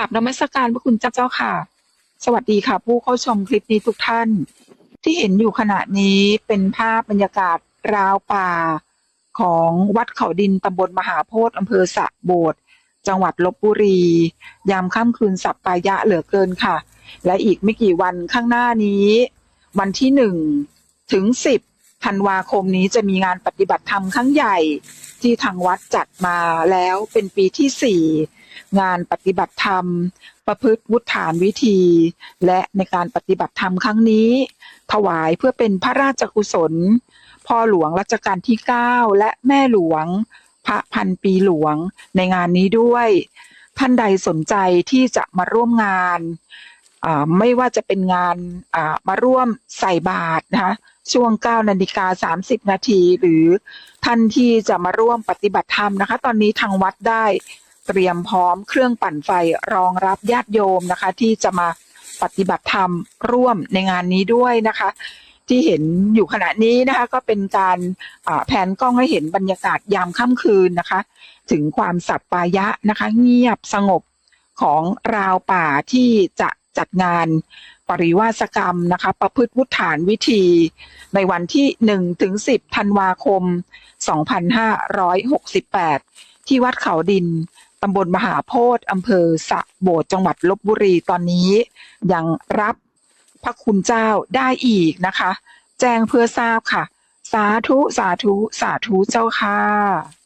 กราบนมัสการพระคุณเจ้าเจ้าค่ะ สวัสดีค่ะ ผู้เข้าชมคลิปนี้ทุกท่าน ที่เห็นอยู่ขณะนี้เป็นภาพบรรยากาศราวป่า ของวัดเขาดินตำบลมหาโพธิ์อำเภอสะโบดจังหวัดลบบุรี ยามค่ำคืนสัปปายะเหลือเกินค่ะ และอีกไม่กี่วันข้างหน้านี้ วันที่หนึ่งถึงสิบธันวาคมนี้จะมีงานปฏิบัติธรรมครั้งใหญ่ ที่ทางวัดจัดมาแล้วเป็นปีที่สี่งานปฏิบัติธรรม ประพฤติวุฒานวิธี และในการปฏิบัติธรรมครั้งนี้ ถวายเพื่อเป็นพระราชกุศล พ่อหลวงรัชกาลที่ 9 และแม่หลวง พระพันปีหลวงในงานนี้ด้วย ท่านใดสนใจที่จะมาร่วมงาน ไม่ว่าจะเป็นงานมาร่วมใส่บาตรนะคะช่วง 9นาฬิกา30 นาที หรือท่านที่จะมาร่วมปฏิบัติธรรมนะคะ ตอนนี้ทางวัดได้เตรียมพร้อมเครื่องปั่นไฟรองรับญาติโยมนะคะ ที่จะมาปฏิบัติธรรมร่วมในงานนี้ด้วยนะคะ ที่เห็นอยู่ขณะนี้นะคะ ก็เป็นการแผนกล้องให้เห็นบรรยากาศยามค่ำคืนนะคะ ถึงความสัปปายะนะคะ เงียบสงบของราวป่าที่จะ จัดงานปริวาสกรรมนะคะ ประพฤติวุฒานวิธี ในวันที่ 1 ถึง 10 ธันวาคม 2568 ที่วัดเขาดินตำบลมหาโพธิ์อำเภอสะโบดจังหวัดลบบุรีตอนนี้ ยังรับพระคุณเจ้าได้อีกนะคะ แจ้งเพื่อทราบค่ะ สาธุ สาธุ สาธุเจ้าค่ะ